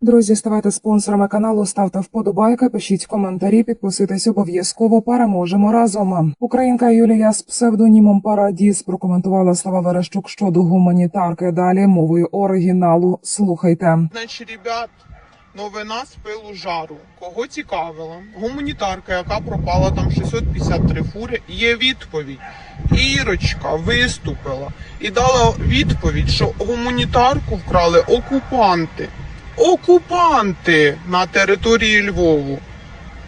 Друзі, ставайте спонсорами каналу, ставте вподобайки, пишіть коментарі, підписуйтесь обов'язково. Переможемо разом. Українка Юлія з псевдонімом Парадіс прокоментувала слова Верещук щодо гуманітарки. Далі мовою оригіналу. Слухайте. Значить, ребят, новина з пилу жару. Кого цікавила? Гуманітарка, яка пропала там 653 фури, є відповідь. Ірочка виступила і дала відповідь, що гуманітарку вкрали окупанти. Окупанти на території Львову.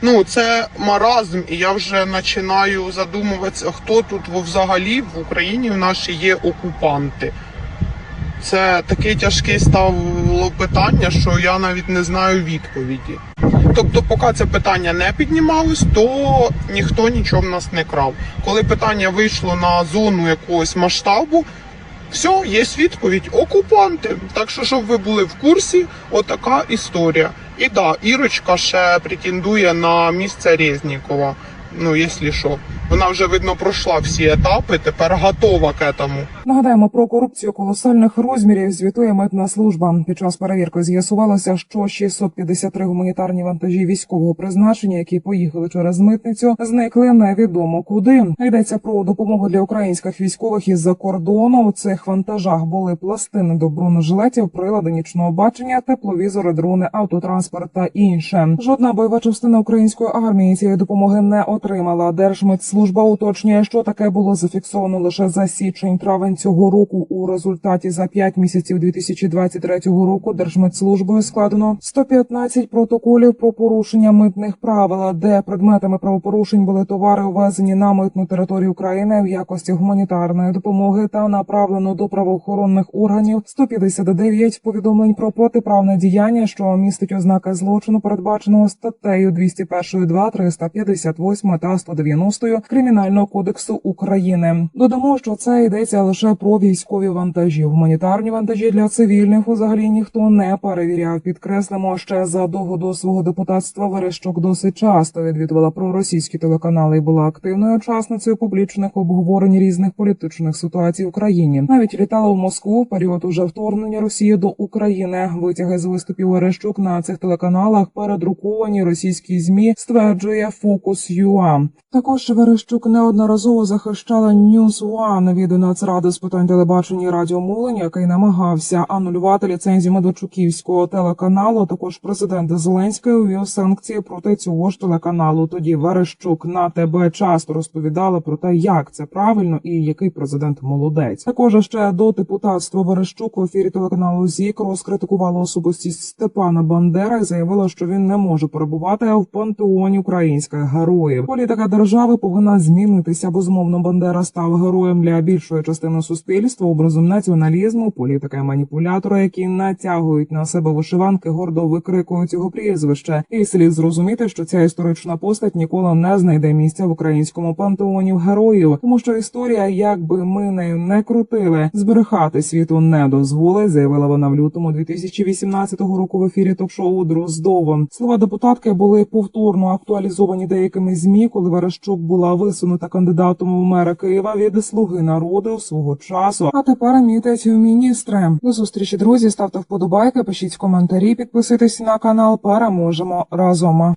Ну, це маразм, і я вже починаю задумуватися, хто тут взагалі в Україні в нашій є окупанти. Це таке тяжке стало питання, що я навіть не знаю відповіді. Тобто, поки це питання не піднімалось, то ніхто нічого в нас не крав. Коли питання вийшло на зону якогось масштабу, все, є відповідь окупанти. Так що, щоб ви були в курсі, отака історія. І да, Ірочка ще претендує на місце Резнікова. Ну, якщо що, вона вже видно пройшла всі етапи, тепер готова к этому. Нагадаємо про корупцію колосальних розмірів. Звітує митна служба. Під час перевірки з'ясувалося, що 653 гуманітарні вантажі військового призначення, які поїхали через митницю, зникли невідомо куди. Йдеться про допомогу для українських військових із-за кордону. У цих вантажах були пластини до бронежилетів, прилади нічного бачення, тепловізори, дрони, автотранспорт та інше. Жодна бойова частина української армії цієї допомоги не отримала. Держмитслужба уточнює, що таке було зафіксовано лише за січень-травень цього року. У результаті за 5 місяців 2023 року Держмитслужбою складено 115 протоколів про порушення митних правил, де предметами правопорушень були товари, увезені на митну територію України в якості гуманітарної допомоги та направлено до правоохоронних органів 159 повідомлень про протиправне діяння, що містить ознаки злочину, передбаченого статтею 201 2, 358 та 190 Кримінального кодексу України. Додамо, що це йдеться лише про військові вантажі. Гуманітарні вантажі для цивільних взагалі ніхто не перевіряв. Підкреслимо ще задовго до свого депутатства Верещук досить часто відвідувала проросійські телеканали і була активною учасницею публічних обговорень різних політичних ситуацій в країні. Навіть літала в Москву в період уже вторгнення Росії до України. Витяги з виступів Верещук на цих телеканалах передруковані російські змі стверджує Фокус ЮА. Також Верещук неодноразово захищала News One від Нацради з питань телебачення і радіомовлення, який намагався анулювати ліцензію Медведчуківського телеканалу. Також президент Зеленський увів санкції проти цього ж телеканалу. Тоді Верещук на ТБ часто розповідала про те, як це правильно і який президент молодець. Також ще до депутатства Верещук у ефірі телеканалу ЗІК розкритикувала особистість Степана Бандера і заявила, що він не може перебувати в пантеоні українських героїв. Політика держави повинна змінитися. Безумовно, Бандера став героєм для більшої частини суспільства, образом націоналізму, політика і маніпулятора, які натягують на себе вишиванки, гордо викрикують його прізвище. І слід зрозуміти, що ця історична постать ніколи не знайде місця в українському пантеоні героїв, тому що історія, як би ми нею не крутили, зберегати світу не дозволить, заявила вона в лютому 2018 року в ефірі ток-шоу Дроздово. Слова депутатки були повторно актуалізовані деякими змі, коли Верещук була висунута кандидатом у мера Києва від слуги народу свого часу. А тепер мітець в міністри. До зустрічі, друзі. Ставте вподобайки, пишіть коментарі, підписуйтесь на канал. Переможемо разом.